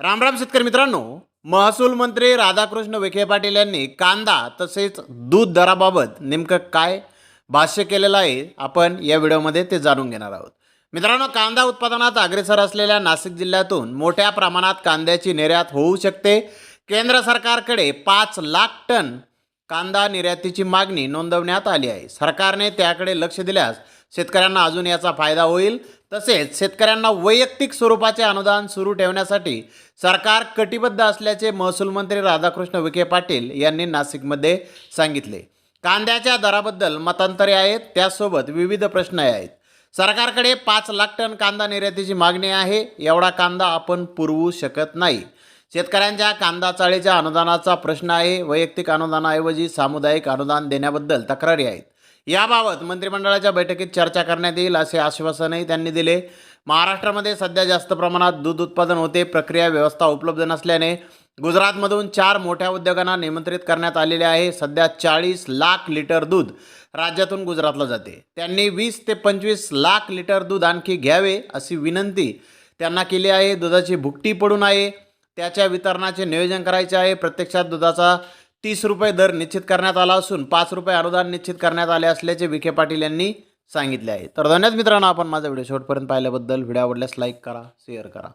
रामराम शेतकरी मित्रांनो महसूल मंत्री राधाकृष्ण विखे पाटील यांनी कांदा तसेच दूध दराबाबत नेमकं काय भाष्य केलेलं आहे आपण या व्हिडिओमध्ये ते जाणून घेणार आहोत. मित्रांनो कांदा उत्पादनात अग्रेसर असलेल्या नाशिक जिल्ह्यातून मोठ्या प्रमाणात कांद्याची निर्यात होऊ शकते. केंद्र सरकारकडे पाच लाख टन कांदा निर्यातीची मागणी नोंदवण्यात आली आहे. सरकारने त्याकडे लक्ष दिल्यास शेतकऱ्यांना अजून याचा फायदा होईल. तसेच शेतकऱ्यांना वैयक्तिक स्वरूपाचे अनुदान सुरू ठेवण्यासाठी सरकार कटिबद्ध असल्याचे महसूल मंत्री राधाकृष्ण विखे पाटील यांनी नाशिकमध्ये सांगितले. कांद्याच्या दराबद्दल मतांतरे आहेत त्यासोबत विविध प्रश्न आहेत. सरकारकडे पाच लाख टन कांदा निर्यातीची मागणी आहे एवढा कांदा आपण पुरवू शकत नाही. शेतकऱ्यांच्या कांदा चाळीच्या अनुदानाचा प्रश्न आहे. वैयक्तिक अनुदानाऐवजी सामुदायिक अनुदान देण्याबद्दल तक्रारी आहेत. याबाबत मंत्रिमंडळाच्या बैठकीत चर्चा करण्यात येईल असे आश्वासनही त्यांनी दिले. महाराष्ट्रामध्ये सध्या जास्त प्रमाणात दूध उत्पादन होते. प्रक्रिया व्यवस्था उपलब्ध नसल्याने गुजरातमधून चार मोठ्या उद्योगांना निमंत्रित करण्यात आलेले आहे. सध्या चाळीस लाख लिटर दूध राज्यातून गुजरातला जाते. त्यांनी वीस ते पंचवीस लाख लिटर दूध आणखी घ्यावे अशी विनंती त्यांना केली आहे. दुधाची भुकटी पडून आहे त्याच्या वितरणाचे नियोजन करायचे आहे. प्रत्यक्षात दुधाचा तीस रुपये दर निश्चित करण्यात आला असून पाच रुपये अनुदान निश्चित करण्यात आले असल्याचे विखे पाटील यांनी सांगितले आहे. तर धन्यवाद मित्रांनो आपण माझा व्हिडिओ शेवटपर्यंत पाहिल्याबद्दल. व्हिडिओ आवडल्यास लाईक करा शेअर करा.